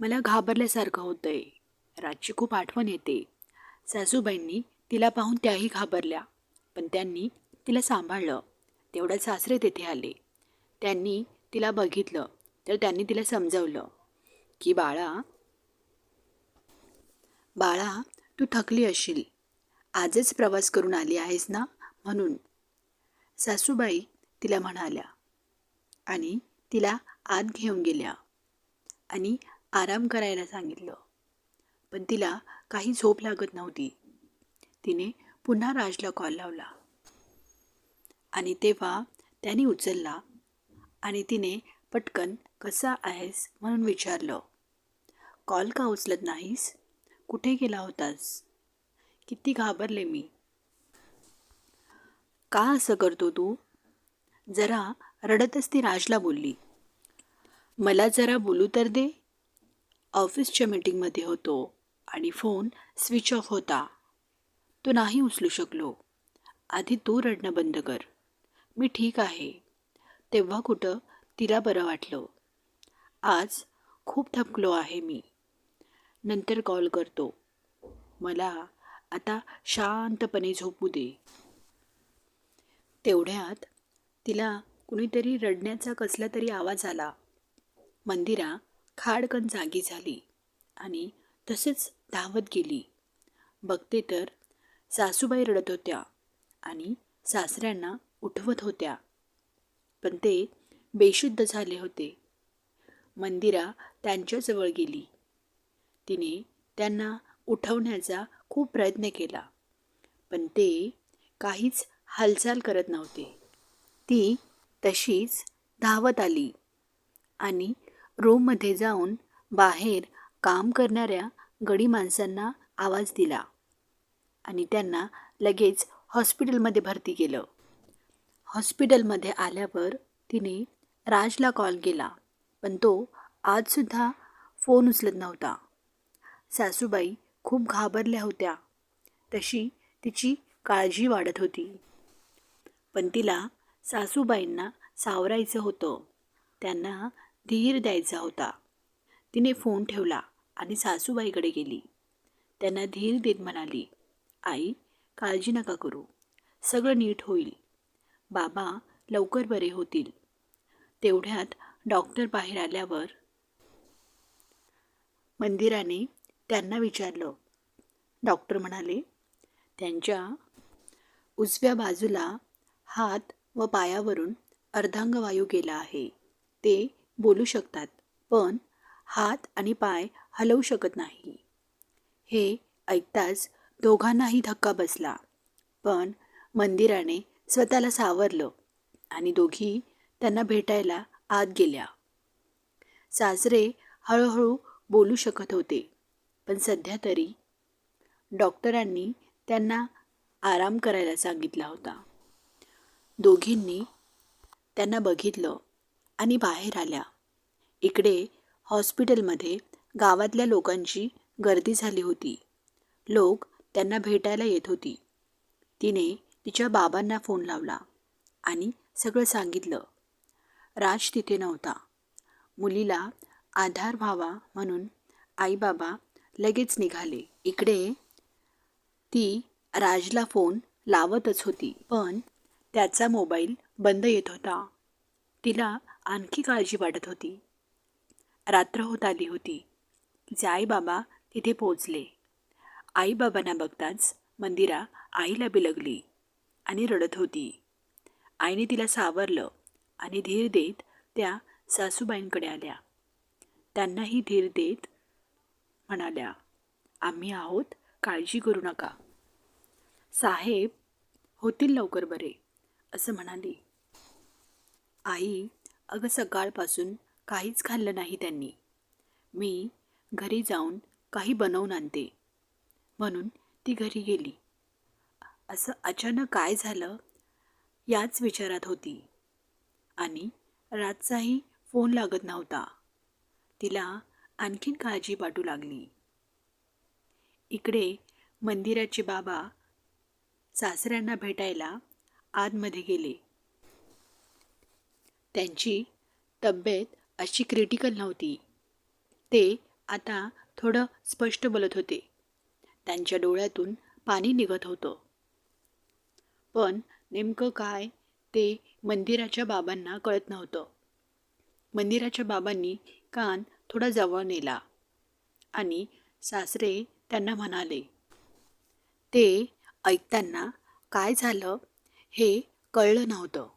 मला घाबरल्यासारखं होतंय. रातची खूप आठवण येते. सासूबाईंनी तिला पाहून त्याही घाबरल्या. पण त्यांनी तिला सांभाळलं. तेवढ्या सासरे तेथे आले. त्यांनी तिला बघितलं. तर त्यांनी तिला समजवलं. की बाळा बाळा तू थकली असशील आजच प्रवास करून आली आहेस ना? म्हणून सासूबाई तिला म्हणाल्या. आणि तिला आत घेऊन गेल्या. आणि आराम करायला सांगितलं. पण तिला काही झोप लागत नव्हती. तिने पुन्हा राजला कॉल लावला. आणि तेव्हा त्याने उचलला आणि तिने पटकन कसा आहेस म्हणून विचारलं. कॉल का उचलत नाहीस? कुठे गेला होतास? किती घाबरले मी. का असं करतो तू? जरा रडतच ती राजला बोलली. मला जरा बोलू तर दे. ऑफिसच्या मीटिंगमध्ये होतो आणि फोन स्विच ऑफ होता. तो नाही उचलू शकलो. आधी तू रडणं बंद कर. मी ठीक आहे. तेव्हा कुठं? तिला बरं वाटलं. आज खूप थकलो आहे मी. नंतर कॉल करतो. मला आता शांतपणे झोपू दे. तेवढ्यात तिला कुणीतरी रडण्याचा कसला तरी आवाज आला. मंदिरा खाडकन जागी झाली आणि तसेच धावत गेली. बघते तर सासूबाई रडत होत्या आणि सासऱ्यांना उठवत होत्या. पण ते बेशुद्ध झाले होते. मंदिरा त्यांच्याजवळ गेली. तिने त्यांना उठवण्याचा खूप प्रयत्न केला पण ते काहीच हालचाल करत नव्हते. ती तशीच धावत आली आणि रूममध्ये जाऊन बाहेर काम करणाऱ्या गडी माणसांना आवाज दिला आणि त्यांना लगेच हॉस्पिटलमध्ये भरती केलं. हॉस्पिटलमध्ये आल्यावर तिने राजला कॉल केला पण तो आजसुद्धा फोन उचलत नव्हता. सासूबाई खूप घाबरल्या होत्या. तशी तिची काळजी वाढत होती. पण तिला सासूबाईंना सावरायचं होतं. त्यांना धीर द्यायचा होता. तिने फोन ठेवला आणि सासूबाईकडे गेली. त्यांना धीर देत म्हणाली आई काळजी नका करू. सगळं नीट होईल. बाबा लवकर बरे होतील. तेवढ्यात डॉक्टर बाहेर आल्यावर मंदिराने त्यांना विचारलं. डॉक्टर म्हणाले त्यांच्या उजव्या बाजूला हात व पायावरून अर्धांगवायू गेला आहे. ते बोलू शकतात पण हात आणि पाय हलवू शकत नाही. हे ऐकताच दोघांनाही धक्का बसला पण मंदिराने स्वतःला सावरलं आणि दोघी त्यांना भेटायला आत गेल्या. सासरे हळूहळू बोलू शकत होते पण सध्या तरी डॉक्टरांनी त्यांना आराम करायला सांगितला होता. दोघींनी त्यांना बघितलं आणि बाहेर आल्या. इकडे हॉस्पिटलमध्ये गावातल्या लोकांची गर्दी झाली होती. लोक त्यांना भेटायला येत होती. तिने तिच्या बाबांना फोन लावला आणि सगळं सांगितलं. राज तिथे नव्हता. मुलीला आधार व्हावा म्हणून आईबाबा लगेच निघाले. इकडे ती राजला फोन लावतच होती पण त्याचा मोबाईल बंद येत होता. तिला आणखी काळजी वाटत होती. रात्र होत आली होती. तिचे आईबाबा तिथे पोचले आईबाबांना बघताच मंदिरा आईला बिलगली आणि रडत होती. आईने तिला सावरलं आणि धीर देत त्या सासूबाईंकडे आल्या. त्यांनाही धीर देत म्हणाल्या आम्ही आहोत काळजी करू नका. साहेब होतील लवकर बरे असं म्हणाली. आई अगं सकाळपासून काहीच खाल्लं नाही त्यांनी. मी घरी जाऊन काही बनवून आणते. म्हणून ती घरी गेली. असं अचानक काय झालं? याच विचारात होती. आणि रातचाही फोन लागत नव्हता. तिला आणखीन काळजी वाटू लागली. इकडे मंदिराचे बाबा सासऱ्यांना भेटायला आतमध्ये गेले. त्यांची तब्येत अशी क्रिटिकल नव्हती. ते आता थोडं स्पष्ट बोलत होते. त्यांच्या डोळ्यातून पाणी निघत होतं. पण नेमकं काय ते मंदिराच्या बाबांना कळत नव्हतं. मंदिराच्या बाबांनी कान थोडा जवळ नेला आणि सासरे त्यांना म्हणाले ते ऐकताना काय झालं हे कळलं नव्हतं.